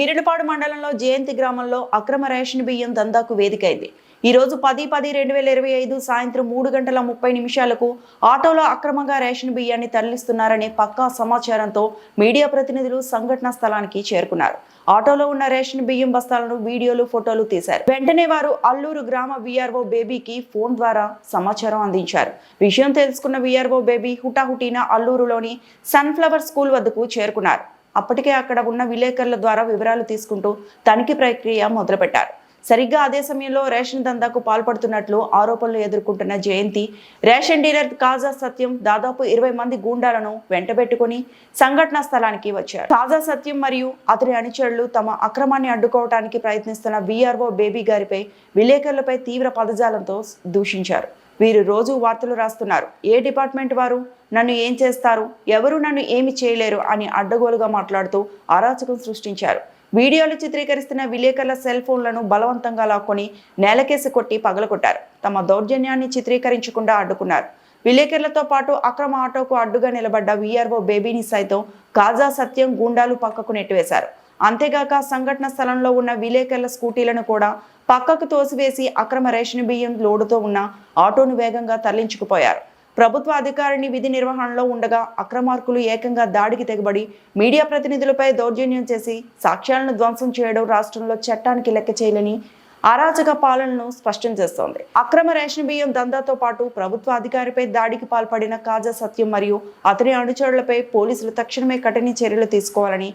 వీరులపాడు మండలంలో జయంతి గ్రామంలో అక్రమ రేషన్ బియ్యం దందాకు వేదికైంది. ఈ రోజు పది పది రెండు వేల ఇరవై ఐదు సాయంత్రం మూడు గంటల ముప్పై నిమిషాలకు ఆటోలో అక్రమంగా రేషన్ బియ్యాన్ని తరలిస్తున్నారనే పక్కా సమాచారంతో మీడియా ప్రతినిధులు సంఘటనా స్థలానికి చేరుకున్నారు. ఆటోలో ఉన్న రేషన్ బియ్యం బస్తాలను వీడియోలు ఫోటోలు తీశారు. వెంటనే వారు అల్లూరు గ్రామ విఆర్ఓ బేబీకి ఫోన్ ద్వారా సమాచారం అందించారు. విషయం తెలుసుకున్న విఆర్ఓ బేబీ హుటాహుటీన అల్లూరులోని సన్ఫ్లవర్ స్కూల్ వద్దకు చేరుకున్నారు. అప్పటికే అక్కడ ఉన్న విలేకరుల ద్వారా వివరాలు తీసుకుంటూ తనిఖీ ప్రక్రియ మొదలుపెట్టారు. సరిగ్గా అదే సమయంలో రేషన్ దందాకు పాల్పడుతున్నట్లు ఆరోపణలు ఎదుర్కొంటున్న జయంతి రేషన్ డీలర్ కాజా సత్యం దాదాపు ఇరవై మంది గూండాలను వెంటబెట్టుకుని సంఘటనా స్థలానికి వచ్చారు. కాజా సత్యం మరియు అతని అనుచరులు తమ అక్రమాన్ని అడ్డుకోవడానికి ప్రయత్నిస్తున్న వీఆర్ఓ బేబీ గారిపై విలేకరులపై తీవ్ర పదజాలంతో దూషించారు. వీరు రోజు వార్తలు రాస్తున్నారు. ఏ డిపార్ట్మెంట్ వారు? నన్ను ఏం చేస్తారు? ఎవరు నన్ను ఏమి చేయలేరు? అని అడ్డగోలుగా మాట్లాడుతూ అరాచకం సృష్టించారు. వీడియోలు చిత్రీకరిస్తున్న విలేకరుల సెల్ ఫోన్లను బలవంతంగా లాక్కొని నేలకేసి కొట్టి పగలగొట్టారు. తమ దౌర్జన్యాన్ని చిత్రీకరించకుండా అడ్డుకున్నారు. విలేకరులతో పాటు అక్రమ ఆటోకు అడ్డుగా నిలబడ్డ వీఆర్ఓ బేబీని సైతం కాజా సత్యం గూండాలు పక్కకు నెట్టివేశారు. అంతేగాక సంఘటన స్థలంలో ఉన్న విలేకరుల స్కూటీలను కూడా పక్కకు తోసివేసి అక్రమ రేషన్ బియ్యం లోడుతో ఉన్న ఆటోను వేగంగా తరలించుకుపోయారు. ప్రభుత్వ అధికారిని విధి నిర్వహణలో ఉండగా అక్రమార్కులు ఏకంగా దాడికి తెగబడి మీడియా ప్రతినిధులపై దౌర్జన్యం చేసి సాక్ష్యాలను ధ్వంసం చేయడం రాష్ట్రంలో చట్టానికి లెక్క చేయలేని అరాచక పాలనను స్పష్టం చేస్తోంది. అక్రమ రేషన్ బియ్యం దందాతో పాటు ప్రభుత్వ అధికారిపై దాడికి పాల్పడిన కాజా సత్యం మరియు అతని అనుచరులపై పోలీసులు తక్షణమే కఠిన చర్యలు తీసుకోవాలని